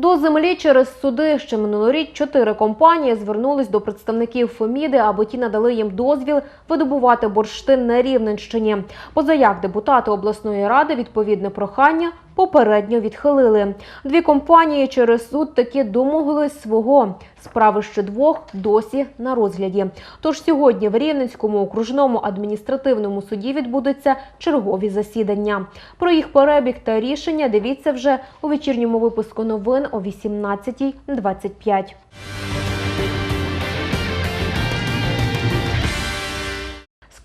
До землі через суди ще минулоріч чотири компанії звернулись до представників Феміди, аби ті надали їм дозвіл видобувати бурштин на Рівненщині. Позаяк депутати обласної ради відповідне прохання попередньо відхилили. Дві компанії через суд таки домоглись свого. Справи ще двох досі на розгляді. Тож сьогодні в Рівненському окружному адміністративному суді відбудуться чергові засідання. Про їх перебіг та рішення дивіться вже у вечірньому випуску новин о 18.25.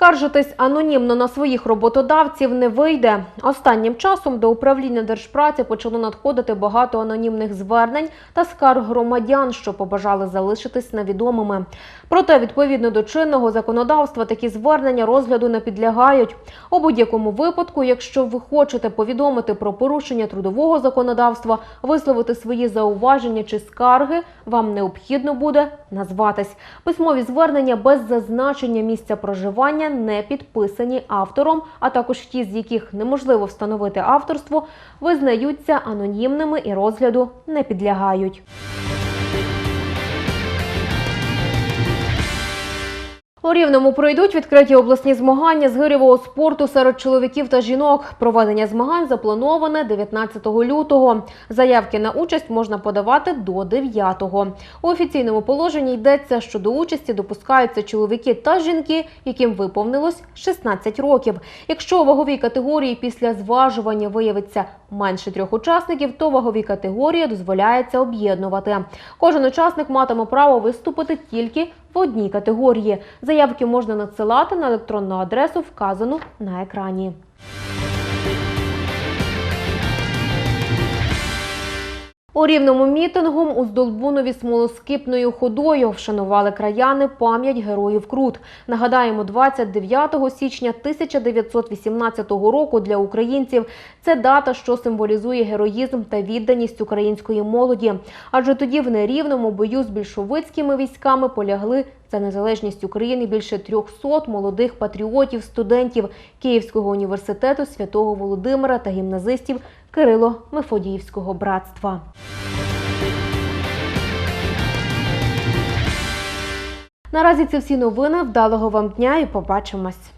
Скаржитись анонімно на своїх роботодавців не вийде. Останнім часом до управління держпраці почало надходити багато анонімних звернень та скарг громадян, що побажали залишитись невідомими. Проте, відповідно до чинного законодавства, такі звернення розгляду не підлягають. У будь-якому випадку, якщо ви хочете повідомити про порушення трудового законодавства, висловити свої зауваження чи скарги, вам необхідно буде назватись. Письмові звернення без зазначення місця проживання не підписані автором, а також ті, з яких неможливо встановити авторство, визнаються анонімними і розгляду не підлягають. У Рівному пройдуть відкриті обласні змагання з гирьового спорту серед чоловіків та жінок. Проведення змагань заплановане 19 лютого. Заявки на участь можна подавати до 9-го. У офіційному положенні йдеться, що до участі допускаються чоловіки та жінки, яким виповнилось 16 років. Якщо у ваговій категорії після зважування виявиться менше трьох учасників, то вагові категорії дозволяється об'єднувати. Кожен учасник матиме право виступити тільки в одній категорії. Заявки можна надсилати на електронну адресу, вказану на екрані. У рівному мітингом у Здолбунові смолоскипною ходою вшанували краяни пам'ять героїв Крут. Нагадаємо, 29 січня 1918 року для українців це дата, що символізує героїзм та відданість української молоді. Адже тоді в нерівному бою з більшовицькими військами полягли за незалежність України більше 300 молодих патріотів, студентів Київського університету святого Володимира та гімназистів Кирило-Мефодіївського братства. Наразі це всі новини. Вдалого вам дня і побачимось.